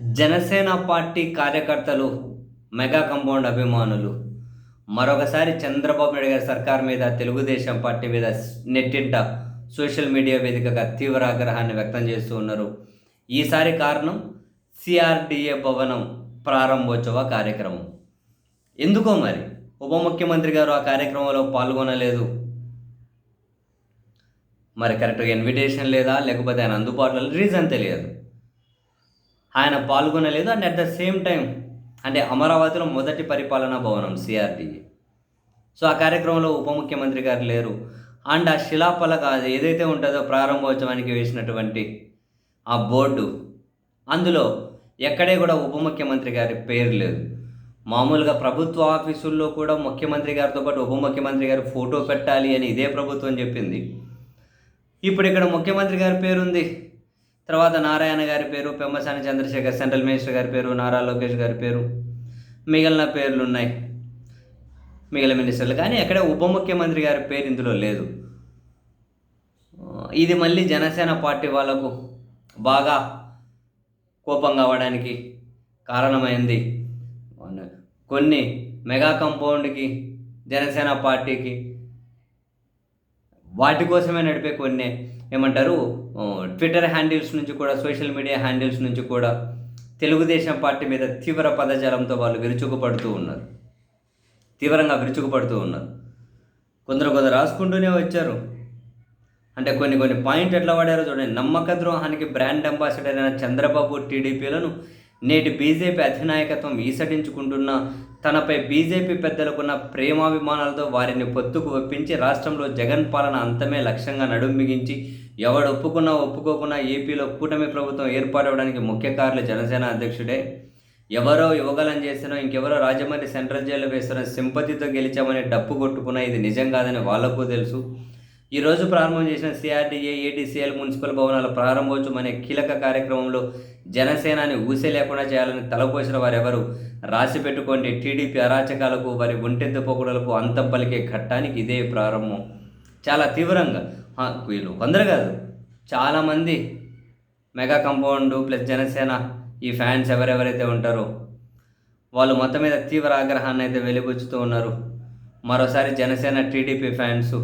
Janasena party కార్యకర్తలు mega compound అభిమానులు. మరొకసారి చంద్రబాబు నాయుడు గారి సర్కార్ మీద తెలుగుదేశం పార్టీ మీద నెట్టింట సోషల్ మీడియా వేదికగా తీవ్ర ఆగ్రహాన్ని వ్యక్తం చేస్తూ ఉన్నారు. ఈసారి కారణం సిఆర్డిఏ భవనం ప్రారంభోత్సవ కార్యక్రమం. ఎందుకో మరి? ఉప ముఖ్యమంత్రి గారు ఆ కార్యక్రమంలో పాల్గొనలేదు. మరి కరెక్ట్గా ఇన్విటేషన్ లేదా? లేకపోతే ఆయన అందుబాటులో రీజన్ తెలియదు. ఆయన పాల్గొనలేదు and at the same time అంటే అమరావతిలో మొదటి పరిపాలనా భవనం సిఆర్డీఏ సో ఆ కార్యక్రమంలో ఉప ముఖ్యమంత్రి గారు లేరు. అండ్ ఆ శిలాపలక అది ఏదైతే ఉంటుందో ప్రారంభోత్సవానికి వేసినటువంటి ఆ బోర్డు అందులో ఎక్కడే కూడా ఉప ముఖ్యమంత్రి గారి పేరు లేదు. మామూలుగా ప్రభుత్వ ఆఫీసుల్లో కూడా ముఖ్యమంత్రి గారితో పాటు ఉప ముఖ్యమంత్రి గారి ఫోటో పెట్టాలి అని ఇదే ప్రభుత్వం చెప్పింది. ఇప్పుడు ఇక్కడ ముఖ్యమంత్రి గారి పేరు ఉంది తర్వాత నారాయణ గారి పేరు పెమ్మసాని చంద్రశేఖర్ సెంట్రల్ మినిస్టర్ గారి పేరు నారా లోకేష్ గారి పేరు మిగిలిన పేర్లు ఉన్నాయి. మిగిలిన మినిస్టర్లు. కానీ ఎక్కడ ఉప ముఖ్యమంత్రి గారి పేరు ఇందులో లేదు. ఇది మళ్ళీ జనసేన పార్టీ వాళ్ళకు బాగా కోపం కావడానికి కారణమైంది. కొన్ని మెగా కంపౌండ్కి జనసేన పార్టీకి వాటి కోసమే నడిపే కొన్ని ఏమంటారు ట్విట్టర్ హ్యాండిల్స్ నుంచి కూడా సోషల్ మీడియా హ్యాండిల్స్ నుంచి కూడా తెలుగుదేశం పార్టీ మీద తీవ్ర పదజాలంతో వాళ్ళు విరుచుకుపడుతూ ఉన్నారు. తీవ్రంగా విరుచుకుపడుతూ ఉన్నారు. కొందరు కొందరు రాసుకుంటూనే వచ్చారు. అంటే కొన్ని కొన్ని పాయింట్ ఎట్లా వాడారో చూడండి. నమ్మక ద్రోహానికి బ్రాండ్ అంబాసిడర్ అయిన చంద్రబాబు టీడీపీలను నేటి బీజేపీ అధినాయకత్వం ఈసడించుకుంటున్న తనపై బీజేపీ పెద్దలకున్న ప్రేమాభిమానాలతో వారిని పొత్తుకు ఒప్పించి రాష్ట్రంలో జగన్ పాలన అంతమే లక్ష్యంగా నడుంబిగించి ఎవడు ఒప్పుకున్నా ఒప్పుకోకున్నా ఏపీలో కూటమి ప్రభుత్వం ఏర్పాటవడానికి ముఖ్య కారులు జనసేన అధ్యక్షుడే. ఎవరో యువగలం చేసినో ఇంకెవరో రాజమండ్రి సెంట్రల్ జైల్లో వేస్తున్న సింపతితో గెలిచామని డప్పు కొట్టుకున్నా ఇది నిజం కాదని వాళ్ళకు తెలుసు. ఈరోజు ప్రారంభం చేసిన సిఆర్డీఏ ఏటీసీఎల్ మున్సిపల్ భవనాల ప్రారంభోత్సవం అనే కీలక కార్యక్రమంలో జనసేనాని ఊసే లేకుండా చేయాలని తలపోసిన వారెవరు? రాసి పెట్టుకోండి. టీడీపీ అరాచకాలకు వారి ఒంటెద్దు పొగడలకు అంతం పలికే ఘట్టానికి ఇదే ప్రారంభం. చాలా తీవ్రంగా. వీళ్ళు కొందరు కాదు. చాలామంది మెగా కంపౌండ్ ప్లస్ జనసేన ఈ ఫ్యాన్స్ ఎవరెవరైతే ఉంటారో వాళ్ళు మొత్తం మీద తీవ్ర ఆగ్రహాన్ని అయితే వెలిబుచ్చుతూ ఉన్నారు. మరోసారి జనసేన టీడీపీ ఫ్యాన్స్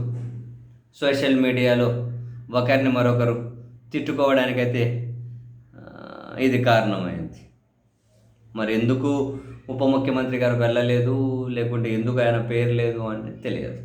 సోషల్ మీడియాలో ఒకరిని మరొకరు తిట్టుకోవడానికైతే ఇది కారణమైంది. మరి ఎందుకు ఉప ముఖ్యమంత్రి గారు వెళ్ళలేదు లేకుంటే ఎందుకు ఆయన పేరు లేదు అని తెలియదు.